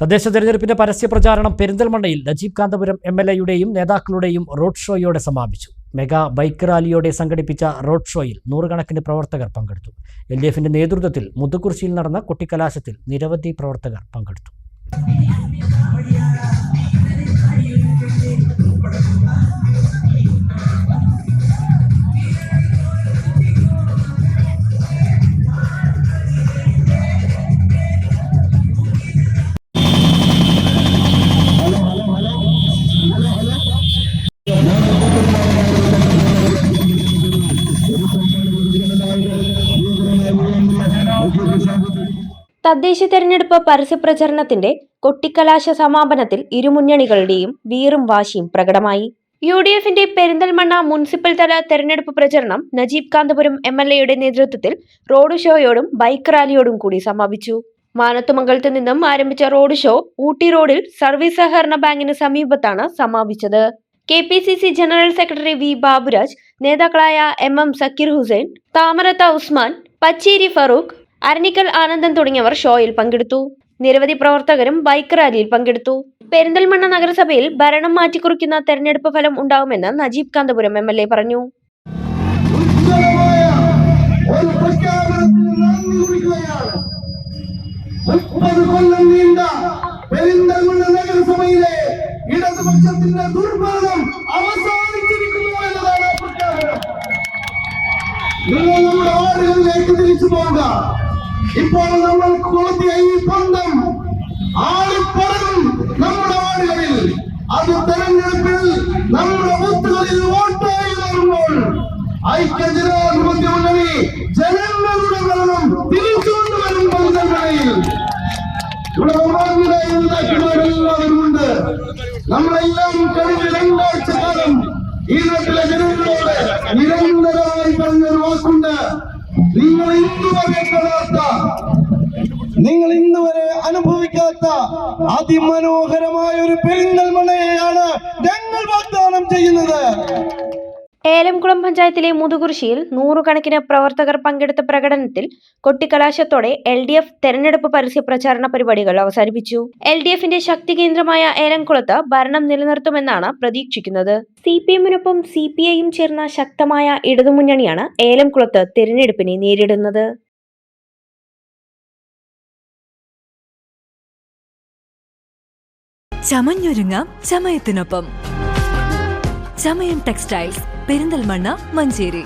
തദ്ദേശ തെരഞ്ഞെടുപ്പിന്റെ പരസ്യ പ്രചാരണം പെരിന്തൽമണ്ണയിൽ നജീബ് കാന്തപുരം എം എൽ എയുടെയും നേതാക്കളുടെയും റോഡ് ഷോയോടെ സമാപിച്ചു. മെഗാ ബൈക്ക് റാലിയോടെ സംഘടിപ്പിച്ച റോഡ് ഷോയിൽ നൂറുകണക്കിന് പ്രവർത്തകർ പങ്കെടുത്തു. എൽ ഡി എഫിന്റെ നേതൃത്വത്തിൽ മുതുകുർശിയിൽ നടന്ന കുട്ടിക്കലാശത്തിൽ നിരവധി പ്രവർത്തകർ പങ്കെടുത്തു. തദ്ദേശ തെരഞ്ഞെടുപ്പ് പരസ്യപ്രചരണത്തിന്റെ കൊട്ടിക്കലാശ സമാപനത്തിൽ ഇരുമുന്നണികളുടെയും വീറും വാശിയും പ്രകടമായി. യു ഡി എഫിന്റെ പെരിന്തൽമണ്ണ മുനിസിപ്പൽ തല തെരഞ്ഞെടുപ്പ് പ്രചരണം നജീബ് കാന്തപുരം എം എൽ എയുടെ നേതൃത്വത്തിൽ റോഡ് ഷോയോടും ബൈക്ക് റാലിയോടും കൂടി സമാപിച്ചു. മാനത്തുമംഗലത്ത് നിന്നും ആരംഭിച്ച റോഡ് ഷോ ഊട്ടി റോഡിൽ സർവീസ് സഹകരണ ബാങ്കിന് സമീപത്താണ് സമാപിച്ചത്. K P C C general secretary V Baburaj നേതാക്കളായ എം എം സക്കീർ ഹുസൈൻ താമരത്ത ഉസ്മാൻ പച്ചേരി ഫറൂഖ് അരണിക്കൽ ആനന്ദൻ തുടങ്ങിയവർ ഷോയിൽ പങ്കെടുത്തു. നിരവധി പ്രവർത്തകരും ബൈക്ക് റാലിയിൽ പങ്കെടുത്തു. പെരിന്തൽമണ്ണ നഗരസഭയിൽ ഭരണം മാറ്റിക്കുറിക്കുന്ന തെരഞ്ഞെടുപ്പ് ഫലം ഉണ്ടാവുമെന്ന് Najeeb Kanthapuram M L A പറഞ്ഞു. മുപ്പത് കൊല്ലം നീണ്ട പെരിന്തൽമണ്ണ നഗരസഭയിലെ ഇടതുപക്ഷത്തിന്റെ ദുർഭരണം അവസാനിച്ചിരിക്കുന്നു എന്നതാണ് പ്രഖ്യാപനം നിങ്ങൾ നമ്മുടെ വാർഡുകളിലേക്ക് തിരിച്ചു പോകുക ഇപ്പോൾ നമ്മൾ കൂട്ടിയ ഈ ബന്ധം ആളിപ്പറയും നമ്മുടെ വാർഡുകളിൽ അത് തെരഞ്ഞെടുപ്പിൽ നമ്മുടെ ബൂത്തുകളിൽ വോട്ടായി മാറുമ്പോൾ ഐക്യജനാധിപത്യ മുന്നണി ജനങ്ങളുടെ ഭരണം തിരിച്ചുകൊണ്ടുവരും ബന്ധങ്ങളിൽ ഇവിടെ ഒന്നാമതായി ഉണ്ടാക്കിയവരെല്ലാവരുമുണ്ട്. നമ്മളെല്ലാം കഴിഞ്ഞ രണ്ടാഴ്ച കാലം ഈ നാട്ടിലെ ജനങ്ങളോട് നിരന്തരമായി പറഞ്ഞൊരു വാക്കുണ്ട്. നിങ്ങൾ ഇന്നുവരെ കാണാത്ത നിങ്ങൾ ഇന്നുവരെ അനുഭവിക്കാത്ത അതിമനോഹരമായ ഒരു പെരിന്തൽമണയെയാണ് ഞങ്ങൾ വാഗ്ദാനം ചെയ്യുന്നത്. ഏലംകുളം പഞ്ചായത്തിലെ മുതുകുറിശിയിൽ നൂറുകണക്കിന് പ്രവർത്തകർ പങ്കെടുത്ത പ്രകടനത്തിൽ കൊട്ടിക്കലാശത്തോടെ എൽ ഡി എഫ് തെരഞ്ഞെടുപ്പ് പരസ്യ പ്രചാരണ പരിപാടികൾ അവസാനിപ്പിച്ചു. എൽ ഡി എഫിന്റെ ശക്തി കേന്ദ്രമായ ഏലംകുളത്ത് ഭരണം നിലനിർത്തുമെന്നാണ് പ്രതീക്ഷിക്കുന്നത്. സി പി എമ്മിനൊപ്പം സി പി ഐയും ചേർന്ന ശക്തമായ ഇടതുമുന്നണിയാണ് ഏലംകുളത്ത് തെരഞ്ഞെടുപ്പിനെ നേരിടുന്നത്. ടെക്സ്റ്റൈൽസ്. പെരിന്തൽമണ്ണ മഞ്ചേരി.